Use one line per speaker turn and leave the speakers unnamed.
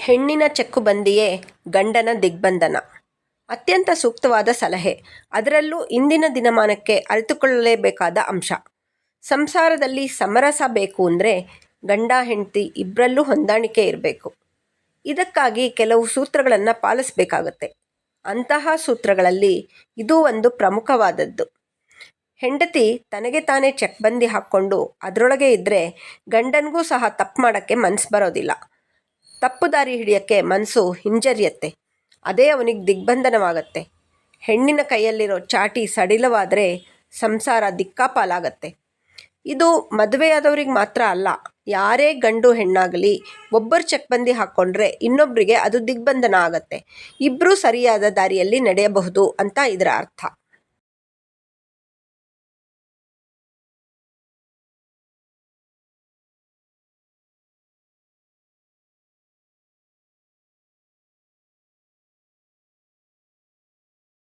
ಹೆಣ್ಣಿನ ಚೆಕ್ಕುಬಂದಿಯೇ ಗಂಡನ ದಿಗ್ಬಂಧನ. ಅತ್ಯಂತ ಸೂಕ್ತವಾದ ಸಲಹೆ. ಅದರಲ್ಲೂ ಇಂದಿನ ದಿನಮಾನಕ್ಕೆ ಅರಿತುಕೊಳ್ಳಲೇಬೇಕಾದ ಅಂಶ. ಸಂಸಾರದಲ್ಲಿ ಸಮರಸ ಬೇಕು ಅಂದರೆ ಗಂಡ, ಹೆಂಡತಿ ಇಬ್ಬರಲ್ಲೂ ಹೊಂದಾಣಿಕೆ ಇರಬೇಕು. ಇದಕ್ಕಾಗಿ ಕೆಲವು ಸೂತ್ರಗಳನ್ನು ಪಾಲಿಸಬೇಕಾಗತ್ತೆ. ಅಂತಹ ಸೂತ್ರಗಳಲ್ಲಿ ಇದು ಒಂದು ಪ್ರಮುಖವಾದದ್ದು. ಹೆಂಡತಿ ತನಗೆ ತಾನೇ ಚೆಕ್ಬಂದಿ ಹಾಕ್ಕೊಂಡು ಅದರೊಳಗೆ ಇದ್ದರೆ ಗಂಡನಿಗೂ ಸಹ ತಪ್ಪು ಮಾಡೋಕ್ಕೆ ಮನಸ್ಸು ಬರೋದಿಲ್ಲ. ತಪ್ಪು ದಾರಿ ಹಿಡಿಯೋಕ್ಕೆ ಮನಸ್ಸು ಹಿಂಜರಿಯತ್ತೆ. ಅದೇ ಅವನಿಗೆ ದಿಗ್ಬಂಧನವಾಗತ್ತೆ. ಹೆಣ್ಣಿನ ಕೈಯಲ್ಲಿರೋ ಚಾಟಿ ಸಡಿಲವಾದರೆ ಸಂಸಾರ ದಿಕ್ಕಾಪಾಲಾಗತ್ತೆ. ಇದು ಮದುವೆಯಾದವ್ರಿಗೆ ಮಾತ್ರ ಅಲ್ಲ, ಯಾರೇ ಗಂಡು ಹೆಣ್ಣಾಗಲಿ ಒಬ್ಬರು ಚಕ್ಬಂದಿ ಹಾಕ್ಕೊಂಡ್ರೆ ಇನ್ನೊಬ್ಬರಿಗೆ ಅದು ದಿಗ್ಬಂಧನ ಆಗತ್ತೆ. ಇಬ್ಬರೂ ಸರಿಯಾದ ದಾರಿಯಲ್ಲಿ ನಡೆಯಬಹುದು ಅಂತ ಇದರ ಅರ್ಥ.